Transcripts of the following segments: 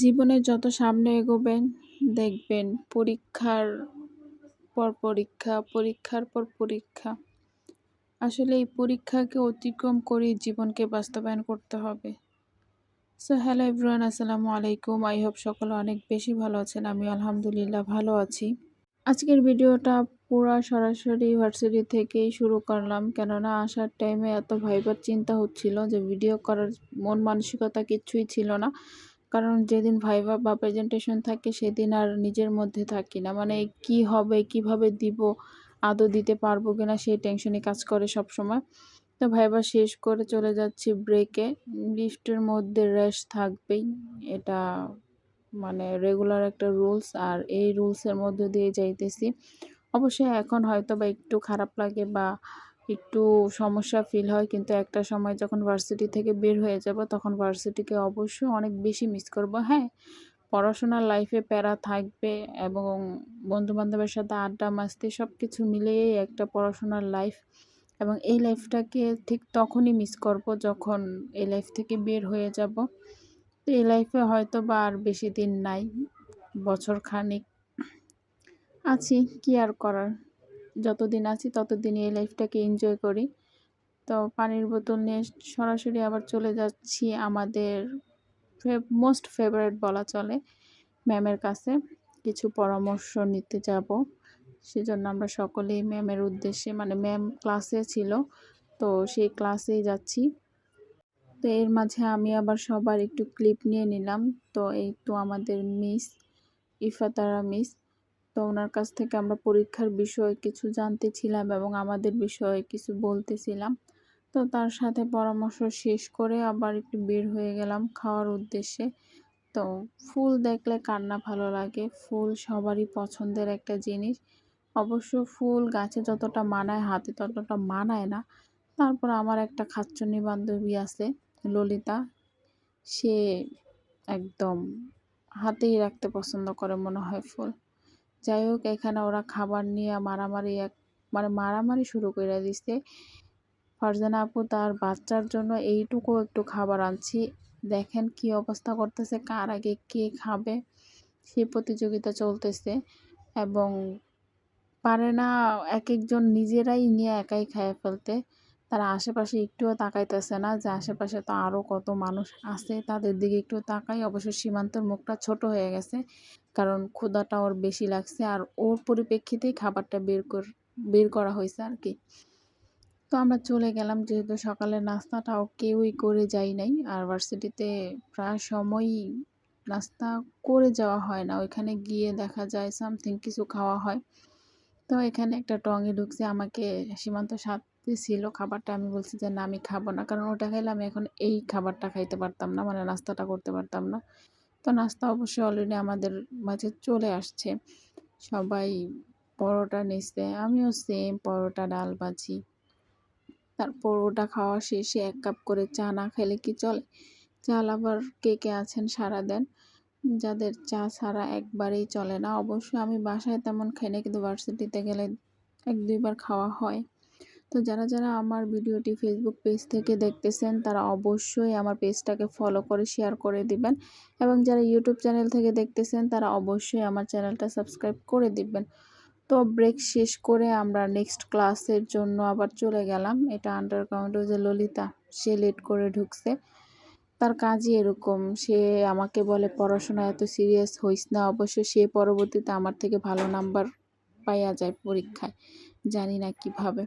জীবনে যত সামনে এগোবেন, দেখবেন পরীক্ষার পর পরীক্ষা, পরীক্ষার পর পরীক্ষা। আসলে এই পরীক্ষাকে অতিক্রম করে জীবনকে বাস্তবায়ন করতে হবে। সো হ্যালো এভরিওয়ান আসসালামু আলাইকুম। আই হোপ সকলে অনেক বেশি ভালো আছেন। আমি আলহামদুলিল্লাহ ভালো আছি। আজকের ভিডিওটা পুরা সরাসরি ভার্সিটি থেকেই শুরু করলাম। কেননা আসার টাইমে এত ভাইবার চিন্তা হচ্ছিল যে ভিডিও করার মন মানসিকতা কিচ্ছুই ছিল না। কারণ যেদিন ভাইভা বা প্রেজেন্টেশন থাকে, সেদিন আর নিজের মধ্যে থাকি না। মানে কি হবে, কীভাবে দিব, আদৌ দিতে পারব কিনা, সেই টেনশনে কাজ করে সব সময় তো ভাইবা শেষ করে চলে যাচ্ছি ব্রেকে লিফটের মধ্যে রেস্ট থাকবেই। এটা মানে রেগুলার একটা রুলস আর এই রুলসের মধ্যে দিয়ে যাইতেছি। অবশ্যই এখন হয়তো বা একটু খারাপ লাগে বা একটু সমস্যা ফিল হয়। কিন্তু একটা সময় যখন ভার্সিটি থেকে বের হয়ে যাব, তখন ভার্সিটিকে অবশ্যই অনেক বেশি মিস করব। হ্যাঁ পড়াশোনার লাইফে প্যারা থাকবে এবং বন্ধুবান্ধবের সাথে আড্ডা, মাস্তি সব কিছু মিলিয়েই একটা পড়াশোনার লাইফ এবং এই লাইফটাকে ঠিক তখনই মিস করব যখন এই লাইফ থেকে বের হয়ে যাব। তো এই লাইফে হয়তো বা আর বেশি দিন নাই, বছর খানিক আছি, কি আর করার? যতদিন আছি ততদিন এই লাইফটাকে এনজয় করি। তো পানির বোতল নিয়ে সরাসরি আবার চলে যাচ্ছি আমাদের মোস্ট ফেভারেট বলা চলে ম্যামের কাছে। কিছু পরামর্শ নিতে যাব। সেজন্য আমরা সকলেই ম্যামের উদ্দেশ্যে মানে ম্যাম ক্লাসে ছিল, তো সেই ক্লাসেই যাচ্ছি। তো এর মাঝে আমি আবার সবার একটু ক্লিপ নিয়ে নিলাম। তো এই তো আমাদের মিস ইফাতারা মিস তো ওনার কাছ থেকে আমরা পরীক্ষার বিষয়ে কিছু জানতেছিলাম এবং আমাদের বিষয়ে কিছু বলতেছিলাম তো তার সাথে পরামর্শ শেষ করে আবার একটু বের হয়ে গেলাম খাওয়ার উদ্দেশ্যে। তো ফুল দেখলে কান্না ভালো লাগে, ফুল সবারই পছন্দের একটা জিনিস। অবশ্য ফুল গাছে যতটা মানায়, হাতে ততটা মানায় না। তারপর আমার একটা খাচ্চনি বান্ধবী আছে, ললিতা। সে একদম হাতেই রাখতে পছন্দ করে মনে হয় ফুল। যাই হোক, এখানে ওরা খাবার নিয়ে মারামারি এক মানে মারামারি শুরু করে দিছে। ফারজানা আপু তার বাচ্চার জন্য এইটুকু একটু খাবার আনছি। দেখেন কি অবস্থা করতেছে, কার আগে কে খাবে? সে প্রতিযোগিতা চলতেছে এবং পারে না এক একজন নিজেরাই নিয়ে একাই খেয়ে ফেলতে। তারা আশেপাশে একটুও তাকাইতেছে না, যে আশেপাশে তো আরও কত মানুষ আছে, তাদের দিকে একটু তাকাই। অবশ্য সীমান্তর মুখটা ছোট হয়ে গেছে, কারণ ক্ষুদাটা ওর বেশি লাগছে আর ওর পরিপ্রেক্ষিতেই খাবারটা বের কর, বের করা হয়েছে আর কি। তো আমরা চলে গেলাম, যেহেতু সকালের নাস্তাটাও কেউই করে যাই নাই, আর ভার্সিটিতে প্রায় সময়ই নাস্তা করে যাওয়া হয় না। ওইখানে গিয়ে দেখা যায় সামথিং কিছু খাওয়া হয়। তো এখানে একটা টঙে ঢুকছে, আমাকে সীমান্ত সাথে ছিল খাবারটা আমি বলছি যে, না, আমি খাব না। কারণ ওটা খাইলে আমি এখন এই খাবারটা খাইতে পারতাম না মানে নাস্তাটা করতে পারতাম না। তো নাস্তা অবশ্যই অলরেডি আমাদের মাঝে চলে আসছে। সবাই পরোটা নিচ্ছে, আমিও সেম পরোটা, ডাল ভাজি। তারপর ওটা খাওয়া শেষে এক কাপ করে চা না খেলে কি চলে? চাল আবার কে কে আছেন সারা দেন। যাদের চা ছাড়া একবারেই চলে না। অবশ্য আমি বাসায় তেমন খাই না, কিন্তু ভার্সিটিতে গেলে এক দুইবার খাওয়া হয়। তো যারা যারা আমার ভিডিওটি ফেসবুক পেজ থেকে দেখতেছেন, তারা অবশ্যই আমার পেজটাকে ফলো করে শেয়ার করে দিবেন। এবং যারা ইউটিউব চ্যানেল থেকে দেখতেছেন, তারা অবশ্যই আমার চ্যানেলটা সাবস্ক্রাইব করে দিবেন। তো ব্রেক শেষ করে আমরা নেক্সট ক্লাসের জন্য আবার চলে গেলাম। এটা আন্ডারগ্রাউন্ডে যে ললিতা, সে লেট করে ঢুকছে। তার কাজই এরকম। সে আমাকে বলে, পড়াশোনা এত সিরিয়াস হইস না। অবশ্য সে পরবর্তীতে আমার থেকে ভালো নাম্বার পাইয়া যায় পরীক্ষায়। জানি না কীভাবে।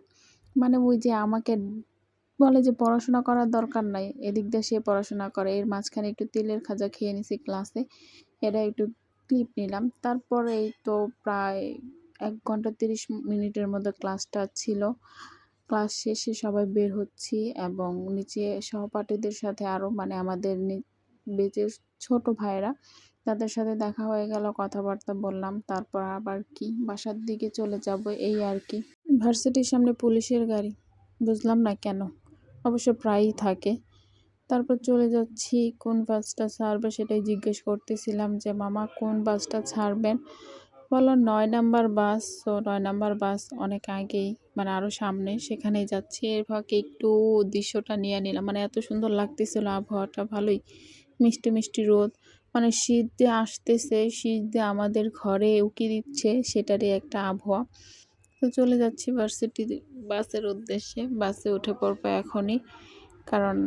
মানে ওই যে আমাকে বলে যে পড়াশোনা করার দরকার নাই, এদিক দিয়ে সে পড়াশোনা করে। এর মাঝখানে একটু তেলের খাজা খেয়ে নিছি ক্লাসে এটা একটু ক্লিপ নিলাম। তারপর এই তো প্রায় এক ঘণ্টা তিরিশ মিনিটের মধ্যে ক্লাসটা ছিল। ক্লাস শেষে সবাই বের হচ্ছি এবং নিচে সহপাঠীদের সাথে আরও মানে আমাদের বেচের ছোট ভাইরা তাদের সাথে দেখা হয়ে গেল, কথাবার্তা বললাম। তারপর আবার কি, বাসার দিকে চলে যাব, এই আর কি। ভার্সিটির সামনে পুলিশের গাড়ি। বুঝলাম না কেন। অবশ্য প্রায়ই থাকে। তারপর চলে যাচ্ছি, কোন বাসটা ছাড়বে সেটাই জিজ্ঞেস করতেছিলাম যে, মামা, কোন বাসটা ছাড়বেন? বলো নয় নাম্বার বাস। তো নয় নাম্বার বাস অনেক আগেই মানে আরও সামনে। সেখানেই যাচ্ছি। এর ফাঁকে একটু দৃশ্যটা নিয়ে নিলাম। মানে এত সুন্দর লাগতেছিল আবহাওয়াটা, ভালোই মিষ্টি মিষ্টি রোদ। মানে শীত যে আসতেছে, শীত যে আমাদের ঘরে উকি দিচ্ছে, সেটারই একটা আবহাওয়া। তো চলে যাচ্ছি ভার্সিটি বাসের উদ্দেশ্যে। বাসে উঠে পড়ব এখনই। কারণ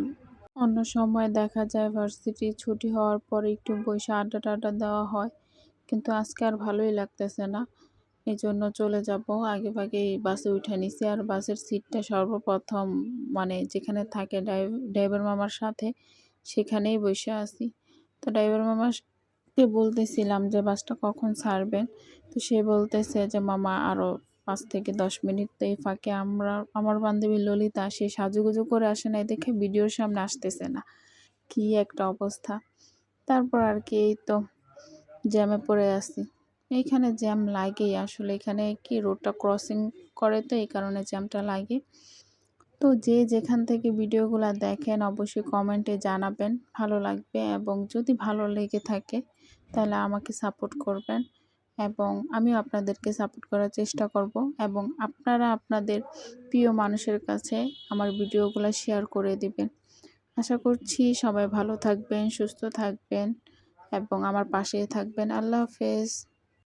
অন্য সময় দেখা যায় ভার্সিটি ছুটি হওয়ার পরে একটু বসে আড্ডা টাড্ডা দেওয়া হয়। কিন্তু আজকে আর ভালোই লাগতেছে না। এই জন্য চলে যাব। আগে ভাগে বাসে উঠে নিছি। আর বাসের সিটটা সর্বপ্রথম মানে যেখানে থাকে ড্রাইভার মামার সাথে, সেখানেই বসে আছি। তো ড্রাইভার মামাকে বলতেছিলাম যে বাসটা কখন ছাড়বেন? তো সে বলতেছে যে, মামা আরও পাঁচ থেকে দশ মিনিট তো এই ফাঁকে আমরা, আমার বান্ধবী ললিতা, সে সাজুগুজু করে আসে নাই দেখে ভিডিওর সামনে আসতেছে না। কি একটা অবস্থা। তারপর আর কি এই তো জ্যামে পড়ে আসি এইখানে জ্যাম লাগেই, আসলে এখানে কি রোডটা ক্রসিং করে তো এই কারণে জ্যামটা লাগে। তো যে যেখান থেকে ভিডিওগুলো দেখেন, অবশ্যই কমেন্টে জানাবেন। ভালো লাগবে এবং যদি ভালো লেগে থাকে, তাহলে আমাকে সাপোর্ট করবেন। এবং আমিও আপনাদেরকে সাপোর্ট করার চেষ্টা করব এবং আপনারা আপনাদের প্রিয় মানুষের কাছে আমার ভিডিওগুলো শেয়ার করে দিবেন। আশা করছি সবাই ভালো থাকবেন, সুস্থ থাকবেন এবং আমার পাশে থাকবেন। আল্লাহ হাফেজ।